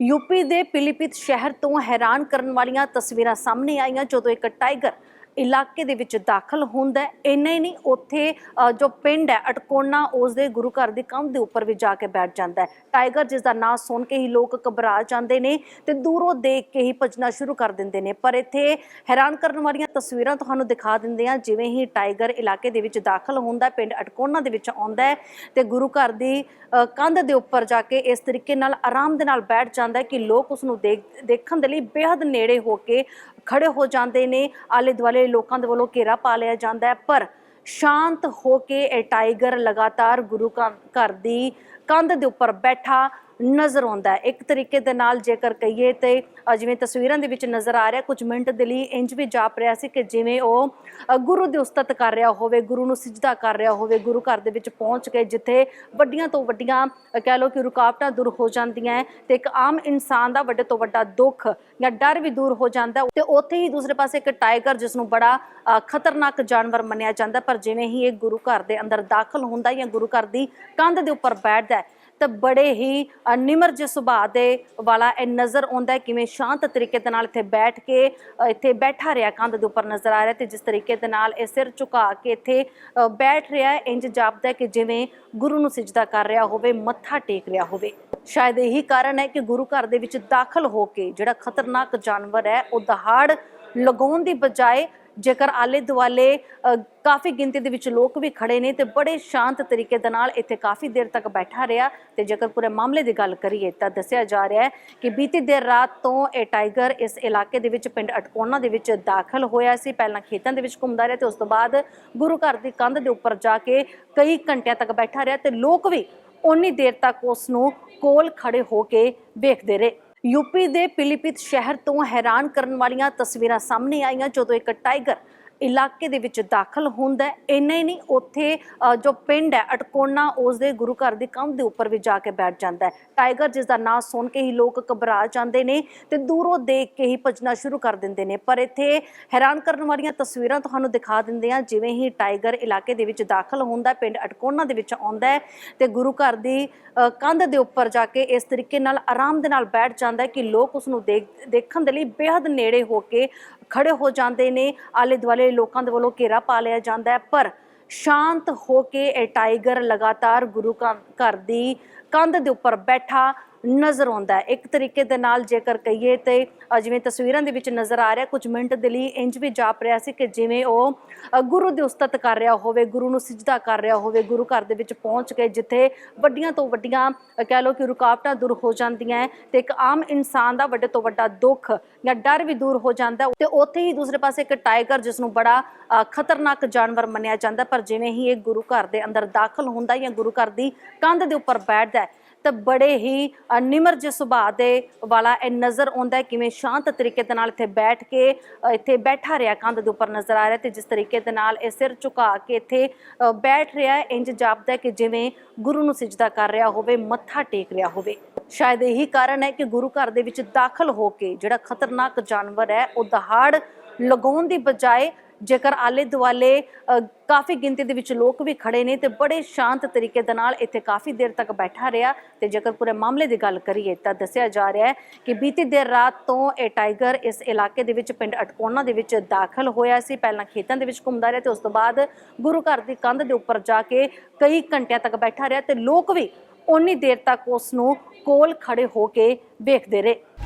UP ਦੇ ਪਿਲੀਪਿਤ ਸ਼ਹਿਰ ਤੋਂ ਹੈਰਾਨ ਕਰਨ ਵਾਲੀਆਂ ਤਸਵੀਰਾਂ ਸਾਹਮਣੇ ਆਈਆਂ ਜਦੋਂ ਇੱਕ ਟਾਈਗਰ ਇਲਾਕੇ ਦੇ ਵਿੱਚ ਦਾਖਲ ਹੁੰਦਾ ਇੰਨਾ ਹੀ ਨਹੀਂ, ਉੱਥੇ ਜੋ ਪਿੰਡ ਹੈ, ਅਟਕੋਣਾ ਉਸ ਦੇ ਗੁਰੂ ਘਰ ਦੀ ਕੰਧ ਦੇ ਉੱਪਰ ਵੀ ਜਾ ਕੇ ਬੈਠ ਜਾਂਦਾ ਹੈ। ਟਾਈਗਰ ਜਿਸ ਦਾ ਨਾਂ ਸੁਣ ਕੇ ਹੀ ਲੋਕ ਘਬਰਾ ਜਾਂਦੇ ਨੇ ਤੇ ਦੂਰੋਂ ਦੇਖ ਕੇ ਹੀ ਭੱਜਣਾ ਸ਼ੁਰੂ ਕਰ ਦਿੰਦੇ ਨੇ। ਪਰ ਇੱਥੇ ਹੈਰਾਨ ਕਰਨ ਵਾਲੀਆਂ ਤਸਵੀਰਾਂ ਤੁਹਾਨੂੰ ਦਿਖਾ ਦਿੰਦੇ ਆ ਜਿਵੇਂ ਹੀ ਟਾਈਗਰ ਇਲਾਕੇ ਦੇ ਵਿੱਚ ਦਾਖਲ ਹੁੰਦਾ ਪਿੰਡ ਅਟਕੋਣਾ ਦੇ ਵਿੱਚ ਆਉਂਦਾ ਹੈ ਤੇ ਗੁਰੂ ਘਰ ਦੀ ਕੰਧ ਦੇ ਉੱਪਰ ਜਾ ਕੇ ਇਸ ਤਰੀਕੇ ਨਾਲ ਆਰਾਮ ਦੇ ਨਾਲ ਬੈਠ ਜਾਂਦਾ ਕਿ ਲੋਕ ਉਸ ਨੂੰ ਦੇਖ, ਦੇਖਣ ਦੇ ਲਈ ਬੇहद ਨੇੜੇ ਹੋ ਕੇ ਖੜੇ ਹੋ ਜਾਂਦੇ ਨੇ। ਆਲੇ ਦੁਆਲੇ ਲੋਕਾਂ ਦੇ ਵੱਲੋਂ ਘੇਰਾ ਪਾ ਲਿਆ ਜਾਂਦਾ ਹੈ। ਪਰ ਸ਼ਾਂਤ ਹੋ ਕੇ ਇਹ ਟਾਈਗਰ ਲਗਾਤਾਰ ਗੁਰੂ ਘਰ ਦੀ ਕੰਧ ਦੇ ਉੱਪਰ ਬੈਠਾ। ਨਜ਼ਰ ਆਉਂਦਾ ਹੈ। ਇੱਕ ਤਰੀਕੇ ਦੇ ਨਾਲ ਜੇਕਰ ਕਹੀਏ ਤੇ ਜਿਵੇਂ ਤਸਵੀਰਾਂ ਦੇ ਵਿੱਚ ਨਜ਼ਰ ਆ ਰਿਹਾ, ਕੁਝ ਮਿੰਟ ਦੇ ਲਈ ਇੰਜ ਵੀ ਜਾਪ ਰਿਹਾ ਸੀ ਕਿ ਜਿਵੇਂ ਉਹ ਗੁਰੂ ਦੀ ਉਸਤਤ ਕਰ ਰਿਹਾ ਹੋਵੇ, ਗੁਰੂ ਨੂੰ ਸਿਜਦਾ ਕਰ ਰਿਹਾ ਹੋਵੇ, ਗੁਰੂ ਘਰ ਦੇ ਵਿੱਚ ਪਹੁੰਚ ਕੇ ਜਿੱਥੇ ਵੱਡੀਆਂ ਤੋਂ ਵੱਡੀਆਂ ਕਹਿ ਲਓ ਕਿ ਰੁਕਾਵਟਾਂ ਦੂਰ ਹੋ ਜਾਂਦੀਆਂ ਹੈ ਤੇ ਇੱਕ ਆਮ ਇਨਸਾਨ ਦਾ ਵੱਡੇ ਤੋਂ ਵੱਡਾ ਦੁੱਖ ਜਾਂ ਡਰ ਵੀ ਦੂਰ ਹੋ ਜਾਂਦਾ ਹੈ। ਤੇ ਉੱਥੇ ਹੀ ਦੂਸਰੇ ਪਾਸੇ ਇੱਕ ਟਾਈਗਰ ਜਿਸ ਨੂੰ ਬੜਾ ਖਤਰਨਾਕ ਜਾਨਵਰ ਮੰਨਿਆ ਜਾਂਦਾ ਪਰ ਜਿਵੇਂ ਹੀ ਇਹ ਗੁਰੂ ਘਰ ਦੇ ਅੰਦਰ ਦਾਖਲ ਹੁੰਦਾ ਜਾਂ ਗੁਰੂ ਘਰ ਦੀ ਕੰਧ ਦੇ ਉੱਪਰ ਬੈਠਦਾ ਤਾਂ ਬੜੇ ਹੀ ਨਿਮਰ ਜਿਹੇ ਸੁਭਾਅ ਦੇ ਵਾਲਾ ਇਹ ਨਜ਼ਰ ਆਉਂਦਾ ਕਿਵੇਂ ਸ਼ਾਂਤ ਤਰੀਕੇ ਦੇ ਨਾਲ ਇੱਥੇ ਬੈਠ ਕੇ ਇੱਥੇ ਬੈਠਾ ਰਿਹਾ ਕੰਧ ਦੇ ਉੱਪਰ ਨਜ਼ਰ ਆ ਰਿਹਾ ਤੇ ਜਿਸ ਤਰੀਕੇ ਦੇ ਨਾਲ ਇਹ ਸਿਰ ਝੁਕਾ ਕੇ ਇੱਥੇ ਬੈਠ ਰਿਹਾ ਹੈ, ਇੰਜ ਜਾਪਦਾ ਕਿ ਜਿਵੇਂ ਗੁਰੂ ਨੂੰ ਸਿਜਦਾ ਕਰ ਰਿਹਾ ਹੋਵੇ, ਮੱਥਾ ਟੇਕ ਰਿਹਾ ਹੋਵੇ। ਸ਼ਾਇਦ ਇਹੀ ਕਾਰਨ ਹੈ ਕਿ ਗੁਰੂ ਘਰ ਦੇ ਵਿੱਚ ਦਾਖਲ ਹੋ ਕੇ ਜਿਹੜਾ ਖਤਰਨਾਕ ਜਾਨਵਰ ਹੈ, ਉਹ ਦਹਾੜ ਲਗਾਉਣ ਦੀ ਬਜਾਏ ਜੇਕਰ ਆਲੇ ਦੁਆਲੇ ਕਾਫੀ ਗਿਣਤੀ ਦੇ ਵਿੱਚ ਲੋਕ ਵੀ ਖੜੇ ਨੇ ਤੇ ਬੜੇ ਸ਼ਾਂਤ ਤਰੀਕੇ ਦੇ ਨਾਲ ਇੱਥੇ ਕਾਫੀ ਦੇਰ ਤੱਕ ਬੈਠਾ ਰਿਹਾ। ਤੇ ਜੇਕਰ ਪੂਰੇ ਮਾਮਲੇ ਦੀ ਗੱਲ ਕਰੀਏ ਤਾਂ ਦੱਸਿਆ ਜਾ ਰਿਹਾ ਹੈ ਕਿ ਬੀਤੀ ਦੇਰ ਰਾਤ ਤੋਂ ਇਹ ਟਾਈਗਰ ਇਸ ਇਲਾਕੇ ਦੇ ਵਿੱਚ ਪਿੰਡ ਅਟਕੋਣਾ ਦੇ ਵਿੱਚ ਦਾਖਲ ਹੋਇਆ ਸੀ। ਪਹਿਲਾਂ ਖੇਤਾਂ ਦੇ ਵਿੱਚ ਘੁੰਮਦਾ ਰਿਹਾ ਤੇ ਉਸ ਤੋਂ ਬਾਅਦ ਗੁਰੂ ਘਰ ਦੀ ਕੰਧ ਦੇ ਉੱਪਰ ਜਾ ਕੇ ਕਈ ਘੰਟਿਆਂ ਤੱਕ ਬੈਠਾ ਰਿਹਾ ਤੇ ਲੋਕ ਵੀ ਉਨੀ ਦੇਰ ਤੱਕ ਉਸ ਨੂੰ ਕੋਲ ਖੜੇ ਹੋ ਕੇ ਵੇਖਦੇ ਰਹੇ। ਯੂਪੀ ਦੇ ਪਿਲੀਪਿਤ ਸ਼ਹਿਰ ਤੋਂ ਹੈਰਾਨ ਕਰਨ ਵਾਲੀਆਂ ਤਸਵੀਰਾਂ ਸਾਹਮਣੇ ਆਈਆਂ ਜਦੋਂ ਇੱਕ ਟਾਈਗਰ ਇਲਾਕੇ ਦੇ ਵਿੱਚ ਦਾਖਲ ਹੁੰਦਾ ਹੈ। ਇੰਨਾ ਹੀ ਨਹੀਂ, ਉੱਥੇ ਜੋ ਪਿੰਡ ਹੈ, ਅਟਕੋਣਾ ਉਸ ਦੇ ਗੁਰੂ ਘਰ ਦੀ ਕੰਧ ਦੇ ਉੱਪਰ ਵੀ ਜਾ ਕੇ ਬੈਠ ਜਾਂਦਾ ਹੈ। ਟਾਈਗਰ, ਜਿਸ ਦਾ ਨਾਂ ਸੁਣ ਕੇ ਹੀ ਲੋਕ ਘਬਰਾ ਜਾਂਦੇ ਨੇ ਤੇ ਦੂਰੋਂ ਦੇਖ ਕੇ ਹੀ ਭੱਜਣਾ ਸ਼ੁਰੂ ਕਰ ਦਿੰਦੇ ਨੇ। ਪਰ ਇੱਥੇ ਹੈਰਾਨ ਕਰਨ ਵਾਲੀਆਂ ਤਸਵੀਰਾਂ ਤੁਹਾਨੂੰ ਦਿਖਾ ਦਿੰਦੇ ਆ ਜਿਵੇਂ ਹੀ ਟਾਈਗਰ ਇਲਾਕੇ ਦੇ ਵਿੱਚ ਦਾਖਲ ਹੁੰਦਾ ਪਿੰਡ ਅਟਕੋਣਾ ਦੇ ਵਿੱਚ ਆਉਂਦਾ ਹੈ ਤੇ ਗੁਰੂ ਘਰ ਦੀ ਕੰਧ ਦੇ ਉੱਪਰ ਜਾ ਕੇ ਇਸ ਤਰੀਕੇ ਨਾਲ ਆਰਾਮ ਦੇ ਨਾਲ ਬੈਠ ਜਾਂਦਾ ਹੈ ਕਿ ਲੋਕ ਉਸ ਨੂੰ ਦੇਖ, ਦੇਖਣ ਦੇ ਲਈ ਬੇहद ਨੇੜੇ ਹੋ ਕੇ ਖੜੇ ਹੋ ਜਾਂਦੇ ਨੇ। ਆਲੇ ਦੁਆਲੇ ਲੋਕਾਂ ਦੇ ਵੱਲੋਂ ਘੇਰਾ ਪਾ ਲਿਆ ਜਾਂਦਾ ਹੈ, ਪਰ ਸ਼ਾਂਤ ਹੋ ਕੇ ਇਹ ਟਾਈਗਰ ਲਗਾਤਾਰ ਗੁਰੂ ਘਰ ਦੀ ਕੰਧ ਦੇ ਉੱਪਰ ਬੈਠਾ ਨਜ਼ਰ ਆਉਂਦਾ ਇੱਕ ਤਰੀਕੇ ਦੇ ਨਾਲ ਜੇਕਰ ਕਹੀਏ ਤੇ ਜਿਵੇਂ ਤਸਵੀਰਾਂ ਦੇ ਵਿੱਚ ਨਜ਼ਰ ਆ ਰਿਹਾ, ਕੁਝ ਮਿੰਟ ਦੇ ਲਈ ਇੰਜ ਵੀ ਜਾਪ ਰਿਹਾ ਸੀ ਕਿ ਜਿਵੇਂ ਉਹ ਗੁਰੂ ਦੀ ਉਸਤਤ ਕਰ ਰਿਹਾ ਹੋਵੇ, ਗੁਰੂ ਨੂੰ ਸਿਜਦਾ ਕਰ ਰਿਹਾ ਹੋਵੇ, ਗੁਰੂ ਘਰ ਦੇ ਵਿੱਚ ਪਹੁੰਚ ਕੇ ਜਿੱਥੇ ਵੱਡੀਆਂ ਤੋਂ ਵੱਡੀਆਂ ਕਹਿ ਲਓ ਕਿ ਰੁਕਾਵਟਾਂ ਦੂਰ ਹੋ ਜਾਂਦੀਆਂ ਹੈ ਤੇ ਇੱਕ ਆਮ ਇਨਸਾਨ ਦਾ ਵੱਡੇ ਤੋਂ ਵੱਡਾ ਦੁੱਖ ਜਾਂ ਡਰ ਵੀ ਦੂਰ ਹੋ ਜਾਂਦਾ ਹੈ। ਤੇ ਉੱਥੇ ਹੀ ਦੂਸਰੇ ਪਾਸੇ ਇੱਕ ਟਾਈਗਰ ਜਿਸ ਨੂੰ ਬੜਾ ਖਤਰਨਾਕ ਜਾਨਵਰ ਮੰਨਿਆ ਜਾਂਦਾ ਪਰ ਜਿਵੇਂ ਹੀ ਇਹ ਗੁਰੂ ਘਰ ਦੇ ਅੰਦਰ ਦਾਖਲ ਹੁੰਦਾ ਜਾਂ ਗੁਰੂ ਘਰ ਦੀ ਕੰਧ ਦੇ ਉੱਪਰ ਬੈਠਦਾ ਤਾਂ ਬੜੇ ਹੀ ਨਿਮਰ ਜਿਹੇ ਸੁਭਾਅ ਦੇ ਵਾਲਾ ਇਹ ਨਜ਼ਰ ਆਉਂਦਾ ਹੈ, ਕਿਵੇਂ ਸ਼ਾਂਤ ਤਰੀਕੇ ਦੇ ਨਾਲ ਇੱਥੇ ਬੈਠ ਕੇ ਇੱਥੇ ਬੈਠਾ ਰਿਹਾ ਕੰਧ ਦੇ ਉੱਪਰ ਨਜ਼ਰ ਆ ਰਿਹਾ ਤੇ ਜਿਸ ਤਰੀਕੇ ਦੇ ਨਾਲ ਇਹ ਸਿਰ ਝੁਕਾ ਕੇ ਇੱਥੇ ਬੈਠ ਰਿਹਾ ਹੈ ਇੰਜ ਜਾਪਦਾ ਕਿ ਜਿਵੇਂ ਗੁਰੂ ਨੂੰ ਸਿਜਦਾ ਕਰ ਰਿਹਾ ਹੋਵੇ, ਮੱਥਾ ਟੇਕ ਰਿਹਾ ਹੋਵੇ। ਸ਼ਾਇਦ ਇਹੀ ਕਾਰਨ ਹੈ ਕਿ ਗੁਰੂ ਘਰ ਦੇ ਵਿੱਚ ਦਾਖਲ ਹੋ ਕੇ ਜਿਹੜਾ ਖਤਰਨਾਕ ਜਾਨਵਰ ਹੈ, ਉਹ ਦਹਾੜ ਲਗਾਉਣ ਦੀ ਬਜਾਏ ਜੇਕਰ ਆਲੇ ਦੁਆਲੇ ਕਾਫੀ ਗਿਣਤੀ ਦੇ ਵਿੱਚ ਲੋਕ ਵੀ ਖੜੇ ਨੇ ਤੇ ਬੜੇ ਸ਼ਾਂਤ ਤਰੀਕੇ ਦੇ ਨਾਲ ਇੱਥੇ ਕਾਫੀ ਦੇਰ ਤੱਕ ਬੈਠਾ ਰਿਹਾ। ਤੇ ਜੇਕਰ ਪੂਰੇ ਮਾਮਲੇ ਦੀ ਗੱਲ ਕਰੀਏ ਤਾਂ ਦੱਸਿਆ ਜਾ ਰਿਹਾ ਹੈ ਕਿ ਬੀਤੀ ਦੇਰ ਰਾਤ ਤੋਂ ਇਹ ਟਾਈਗਰ ਇਸ ਇਲਾਕੇ ਦੇ ਵਿੱਚ ਪਿੰਡ ਅਟਕੋਣਾ ਦੇ ਵਿੱਚ ਦਾਖਲ ਹੋਇਆ ਸੀ। ਪਹਿਲਾਂ ਖੇਤਾਂ ਦੇ ਵਿੱਚ ਘੁੰਮਦਾ ਰਿਹਾ ਤੇ ਉਸ ਤੋਂ ਬਾਅਦ ਗੁਰੂ ਘਰ ਦੀ ਕੰਧ ਦੇ ਉੱਪਰ ਜਾ ਕੇ ਕਈ ਘੰਟਿਆਂ ਤੱਕ ਬੈਠਾ ਰਿਹਾ ਤੇ ਲੋਕ ਵੀ ਉਨੀ ਦੇਰ ਤੱਕ ਉਸ ਨੂੰ ਕੋਲ ਖੜੇ ਹੋ ਕੇ ਵੇਖਦੇ ਰਹੇ।